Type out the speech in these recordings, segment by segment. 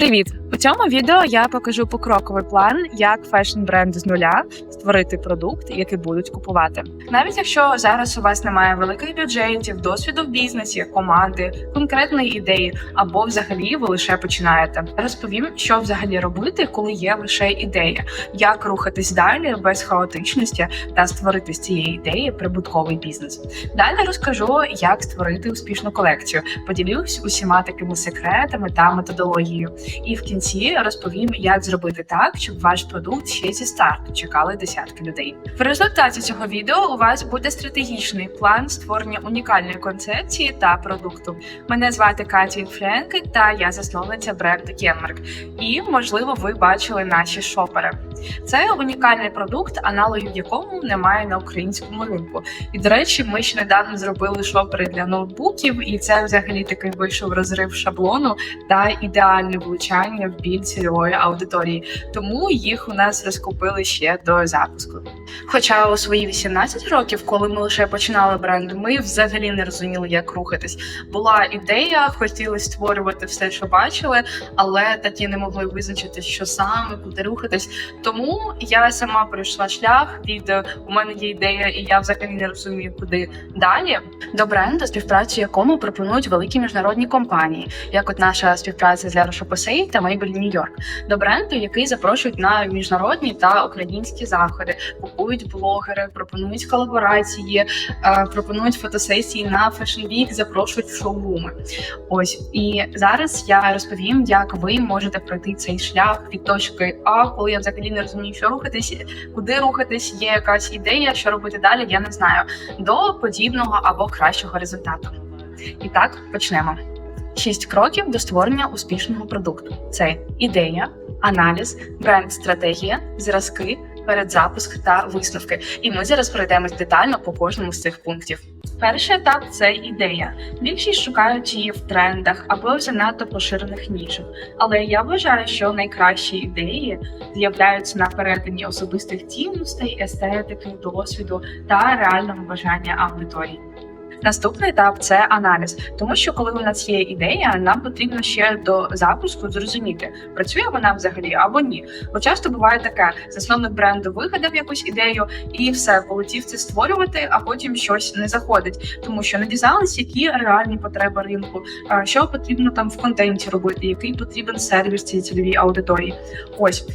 Привіт! Цьому відео я покажу покроковий план, як фешн бренд з нуля створити продукт, який будуть купувати. Навіть якщо зараз у вас немає великих бюджетів, досвіду в бізнесі, команди, конкретної ідеї, або взагалі ви лише починаєте. Розповім, що взагалі робити, коли є лише ідея, як рухатись далі без хаотичності та створити з цієї ідеї прибутковий бізнес. Далі розкажу, як створити успішну колекцію. Поділюсь усіма такими секретами та методологією. І в кінці розповім, як зробити так, щоб ваш продукт ще зі старту чекали десятки людей. В результаті цього відео у вас буде стратегічний план створення унікальної концепції та продукту. Мене звати Катя Френки, та я засновниця бренду Кенмарк. І можливо, ви бачили наші шопери. Це унікальний продукт, аналогів якому немає на українському ринку. І до речі, ми ще недавно зробили шопери для ноутбуків, і це взагалі такий вийшов розрив шаблону та ідеальне влучання в біль цільової аудиторії. Тому їх у нас розкупили ще до запуску. Хоча у свої 18 років, коли ми лише починали бренд, ми взагалі не розуміли, як рухатись. Була ідея, хотіли створювати все, що бачили, але такі не могли визначити, що саме, куди рухатись. Тому я сама пройшла шлях від у мене є ідея, і я взагалі не розумію, куди далі. До бренду, співпрацю якому пропонують великі міжнародні компанії, як от наша співпраця з Shopasay та Maybelline New York. До бренду, який запрошують на міжнародні та українські заходи, купують блогери, пропонують колаборації, е, пропонують фотосесії на Week, запрошують в шоуруми. Ось і зараз я розповім, як ви можете пройти цей шлях від точки А, коли я взагалі не розумію, що рухатись, куди рухатись, є якась ідея, що робити далі, я не знаю, до подібного або кращого результату. І так почнемо. Шість кроків до створення успішного продукту: це ідея, аналіз, бренд-стратегія, зразки, передзапуск та висновки. І ми зараз пройдемось детально по кожному з цих пунктів. Перший етап це ідея. Більшість шукають її в трендах або в занадто поширених нішах. Але я вважаю, що найкращі ідеї з'являються на перетині особистих цінностей, естетики, досвіду та реального бажання аудиторії. Наступний етап це аналіз, тому що коли у нас є ідея, нам потрібно ще до запуску зрозуміти, працює вона взагалі або ні. Бо часто буває таке: засновник бренду вигадав якусь ідею і все полетів це створювати, а потім щось не заходить, тому що не дізналися, які реальні потреби ринку, що потрібно там в контенті робити, який потрібен сервіс цій цільовій аудиторії. Ось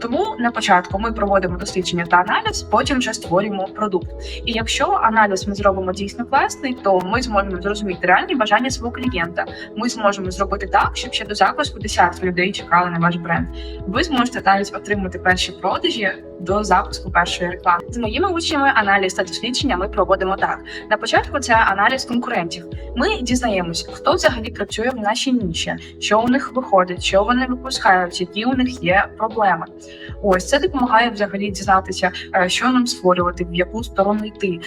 тому на початку ми проводимо дослідження та аналіз, потім вже створюємо продукт. І якщо аналіз ми зробимо дійсно класний, то ми зможемо зрозуміти реальні бажання свого клієнта. Ми зможемо зробити так, щоб ще до запуску десятки людей чекали на ваш бренд. Ви зможете навіть отримати перші продажі до запуску першої реклами. З моїми учнями аналіз та дослідження ми проводимо так. На початку це аналіз конкурентів. Ми дізнаємось, хто взагалі працює в нашій ніші, що у них виходить, що вони випускають, які у них є проблеми. Ось це допомагає взагалі дізнатися, е, що нам створювати, в яку сторону йти,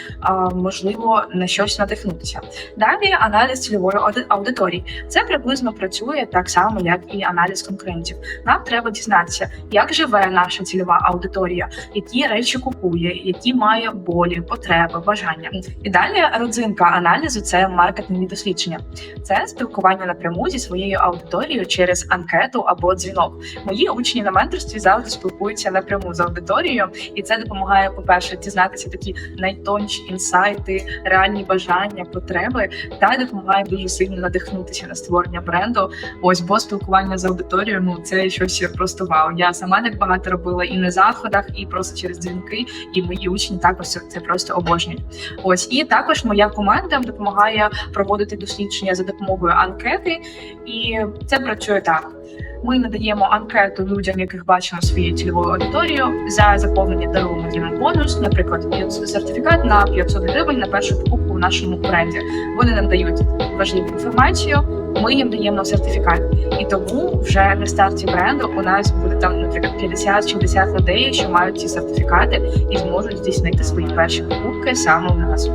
можливо, на щось надихнутися. Далі аналіз цільової аудиторії. Це приблизно працює так само, як і аналіз конкурентів. Нам треба дізнатися, як живе наша цільова аудиторія, які речі купує, які має болі, потреби, бажання. І далі родзинка аналізу це маркетингові дослідження. Це спілкування напряму зі своєю аудиторією через анкету або дзвінок. Мої учні на менторстві завжди спілкуються напряму з аудиторією, і це допомагає, по-перше, дізнатися такі найтонші інсайти, реальні бажання, потреби, та допомагає дуже сильно надихнутися на створення бренду. Ось бо спілкування з аудиторією, ну це щось просто вау. Я сама так багато робила і на заходах, і просто через дзвінки. І мої учні також це просто обожнюють. Ось і також моя команда допомагає проводити дослідження за допомогою анкети, і це працює так. Ми надаємо анкету людям, яких бачимо своєю цільовою аудиторією. За заповнення даруємо їм бонус, наприклад, сертифікат на 500 гривень на першу покупку в нашому бренді. Вони нам дають важливу інформацію. Ми їм даємо сертифікат, і тому вже на старті бренду у нас буде там, наприклад, 50-60 людей, що мають ці сертифікати і зможуть здійснити свої перші покупки саме у нас.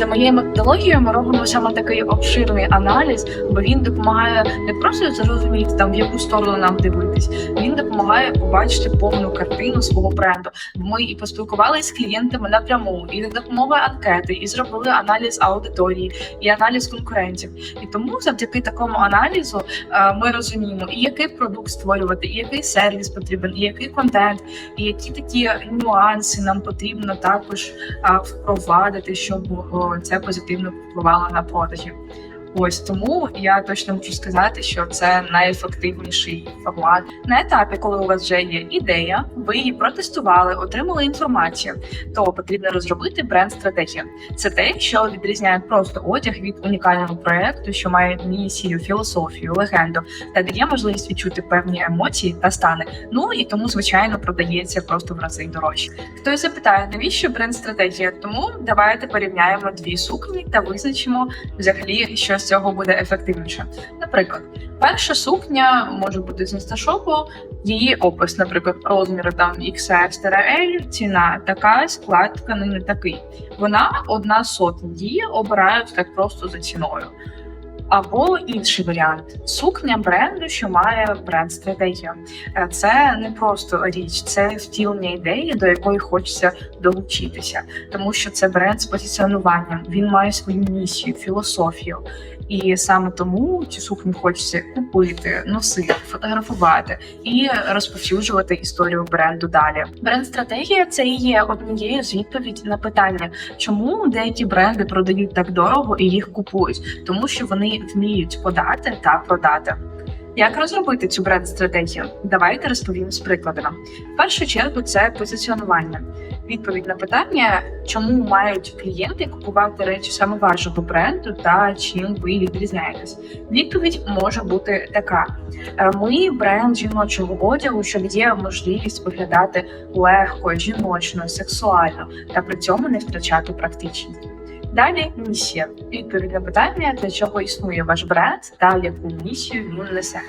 За моєю методологією, ми робимо саме такий обширний аналіз, бо він допомагає не просто зрозуміти там в яку сторону нам дивитись. Він допомагає побачити повну картину свого бренду. Ми і поспілкувалися з клієнтами напряму, і за допомогою анкети, і зробили аналіз аудиторії, і аналіз конкурентів. І тому, завдяки такому аналізу, е, ми розуміємо, і який продукт створювати, і який сервіс потрібен, і який контент, і які такі нюанси нам потрібно також впровадити, щоб о, це позитивно впливало на продажі. Ось тому я точно можу сказати, що це найефективніший формат на етапі, коли у вас вже є ідея, ви її протестували, отримали інформацію. То потрібно розробити бренд-стратегію. Це те, що відрізняє просто одяг від унікального проекту, що має місію, філософію, легенду та дає можливість відчути певні емоції та стани. Ну і тому, звичайно, продається просто в рази дорожче. Хтось запитає, навіщо бренд-стратегія? Тому давайте порівняємо дві сукні та визначимо взагалі, що з цього буде ефективніше. Наприклад, перша сукня може бути з інсташопу, її опис, наприклад, розміри там XS-L, ціна така, склад тканини такий. Вона одна сотня. дії обирають так просто за ціною. Або інший варіант сукня бренду, що має бренд-стратегію. Е, Це не просто річ, це втілення ідеї, до якої хочеться долучитися, тому що це бренд з позиціонуванням. Він має свою місію, філософію. І саме тому цю сукню хочеться купити, носити, фотографувати і розповсюджувати історію бренду далі. Бренд-стратегія це і є однією з відповідей на питання, чому деякі бренди продають так дорого і їх купують, тому що вони вміють подати та продати. Як розробити цю бренд-стратегію? Давайте розповім з прикладами. В першу чергу це позиціонування. Відповідь на питання, чому мають клієнти купувати речі саме вашого бренду та чим ви відрізняєтесь. Відповідь може бути така: Е, ми бренд жіночого одягу, що дає можливість виглядати легко, жіночно, сексуально та при цьому не втрачати практичність. Далі місія. Відповідь на питання, для чого існує ваш бренд та яку місію він несе.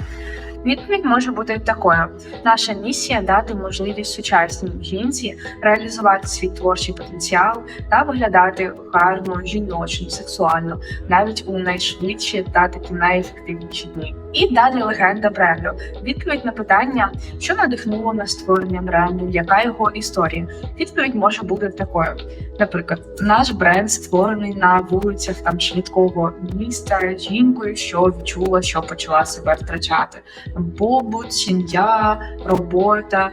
Відповідь може бути такою: наша місія дати можливість сучасній жінці реалізувати свій творчий потенціал та виглядати гарно, жіночно, сексуально, навіть у найшвидші та такі найефективніші дні. І далі легенда бренду. Відповідь на питання, що надихнуло на створення бренду, яка його історія. Відповідь може бути такою: наприклад, наш бренд створений на вулицях там швидкого міста жінкою, що відчула, що почала себе втрачати. Побут, сім'я, робота.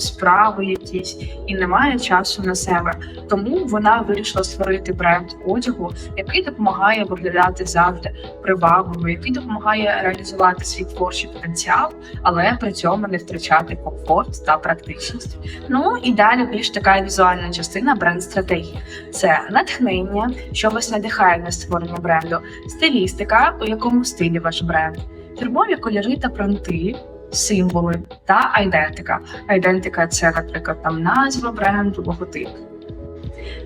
Справи якісь і немає часу на себе, тому вона вирішила створити бренд одягу, який допомагає виглядати завжди привабливо, який допомагає реалізувати свій творчий потенціал, але при цьому не втрачати комфорт та практичність. Ну і далі більш така візуальна частина бренд-стратегії. Це натхнення, що вас надихає на створення бренду, стилістика, у якому стилі ваш бренд, фірмові кольори та принти. Символи та айдентика. Айдентика це, наприклад, там назва бренду, логотип.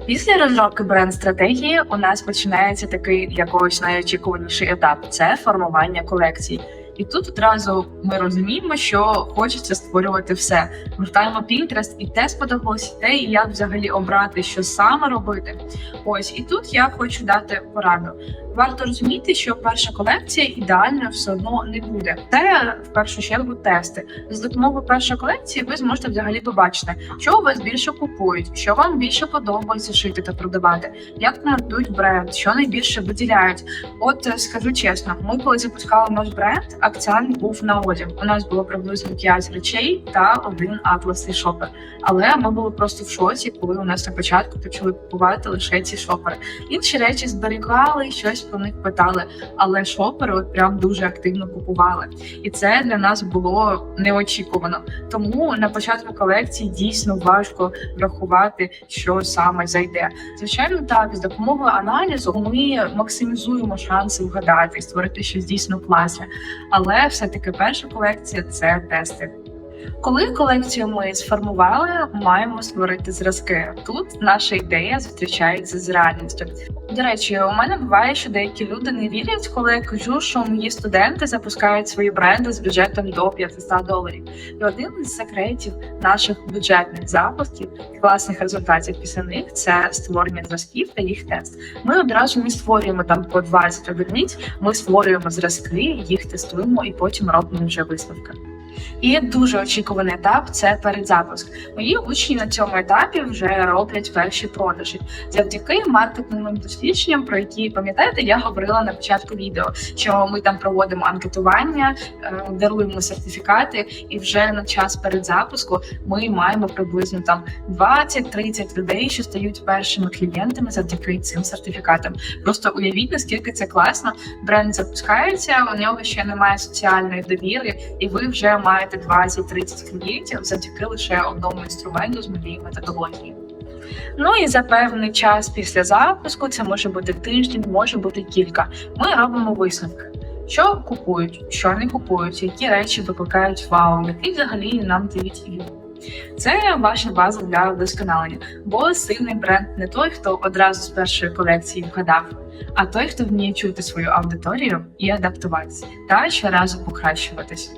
Після розробки бренд-стратегії у нас починається такий для найочікуваніший етап це формування колекцій. І тут одразу ми розуміємо, що хочеться створювати все. Вертаємо Pinterest, і те сподобалось, те, і як взагалі обрати, що саме робити. Ось і тут я хочу дати пораду. Варто розуміти, що перша колекція ідеально все одно не буде. Це в першу чергу тести. З допомогою першої колекції ви зможете взагалі побачити, що у вас більше купують, що вам більше подобається шити та продавати, як коментують бренд, що найбільше виділяють. От е, скажу чесно, ми коли запускали наш бренд, акцент був на одяг. У нас було приблизно 5 речей та один атласний шопер. Але ми були просто в шоці, коли у нас на початку почали купувати лише ці шопери. Інші речі зберігали, щось про них питали, але шопери от прям дуже активно купували. І це для нас було неочікувано. Тому на початку колекції дійсно важко врахувати, що саме зайде. Звичайно, так з допомогою аналізу ми максимізуємо шанси вгадати, створити щось дійсно класне. Але все таки перша колекція це тести. Коли колекцію ми сформували, маємо створити зразки. Тут наша ідея зустрічається з реальністю. До речі, у мене буває, що деякі люди не вірять, коли я кажу, що мої студенти запускають свої бренди з бюджетом до 500 доларів. І один із секретів наших бюджетних запусків класних результатів після них це створення зразків та їх тест. Ми одразу не створюємо там по 20 одиниць. Ми створюємо зразки, їх тестуємо і потім робимо вже висновки. І дуже очікуваний етап це передзапуск. Мої учні на цьому етапі вже роблять перші продажі завдяки маркетинговим дослідженням, про які пам'ятаєте, я говорила на початку відео, що ми там проводимо анкетування, е, даруємо сертифікати, і вже на час передзапуску ми маємо приблизно там 20-30 людей, що стають першими клієнтами завдяки цим сертифікатам. Просто уявіть, наскільки це класно. Бренд запускається, у нього ще немає соціальної довіри, і ви вже маєте 20-30 клієнтів завдяки лише одному інструменту з моєї методології. Ну і за певний час після запуску, це може бути тиждень, може бути кілька. Ми робимо висновки. Що купують, що не купують, які речі викликають вау, який взагалі нам дають віру. Це ваша база для вдосконалення, бо сильний бренд не той, хто одразу з першої колекції вгадав, а той, хто вміє чути свою аудиторію і адаптуватися, та щоразу покращуватись.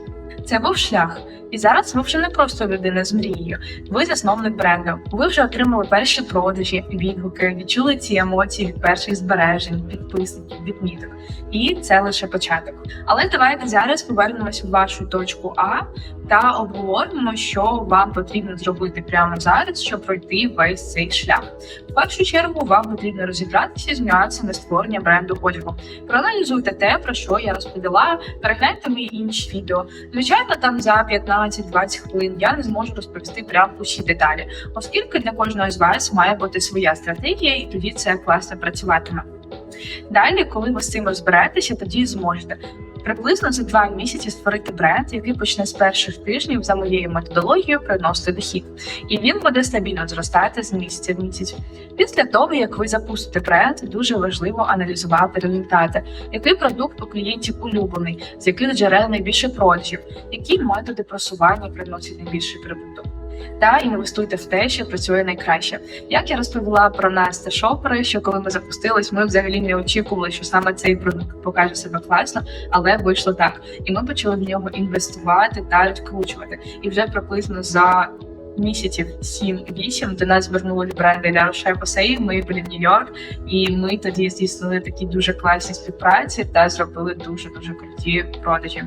Це був шлях, і зараз ви вже не просто людина з мрією. Ви засновник бренду. Ви вже отримали перші продажі, відгуки, відчули ці емоції від перших збережень, підписників, відміток. І це лише початок. Але давайте зараз повернемось в вашу точку А та обговоримо, що вам потрібно зробити прямо зараз, щоб пройти весь цей шлях. В першу чергу вам потрібно розібратися з нюансами створення бренду одягу. Проаналізуйте те, про що я розповіла. Перегляньте мої інші відео. Звичайно, там за 15-20 хвилин я не зможу розповісти прям усі деталі, оскільки для кожного з вас має бути своя стратегія, і тоді це класно працюватиме. Далі, коли ви з цим розберетеся, тоді зможете приблизно за два місяці створити бренд, який почне з перших тижнів за моєю методологією приносити дохід, і він буде стабільно зростати з місяця в місяць. Після того, як ви запустите бренд, дуже важливо аналізувати результати, який продукт у клієнтів улюблений, з яких джерел найбільше продажів, які методи просування приносять найбільший прибуток. Та інвестуйте в те, що працює найкраще. Як я розповіла про нас та шопери, що коли ми запустились, ми взагалі не очікували, що саме цей продукт покаже себе класно, але вийшло так. І ми почали в нього інвестувати та відкручувати. І вже приблизно за місяців 7-8 до нас звернулись бренди для Роше Посей, ми були в Нью-Йорк, і ми тоді здійснили такі дуже класні співпраці та зробили дуже дуже круті продажі.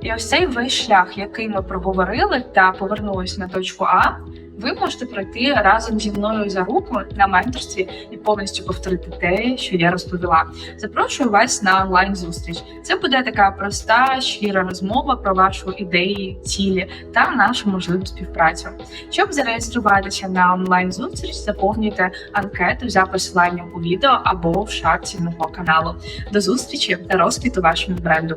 І ось цей весь шлях, який ми проговорили та повернулись на точку А, ви можете пройти разом зі мною за руку на менторстві і повністю повторити те, що я розповіла. Запрошую вас на онлайн зустріч. Це буде така проста, щира розмова про вашу ідеї, цілі та нашу можливу співпрацю. Щоб зареєструватися на онлайн зустріч, заповнюйте анкету за посиланням у відео або в шапці мого каналу. До зустрічі та розквіту вашому бренду.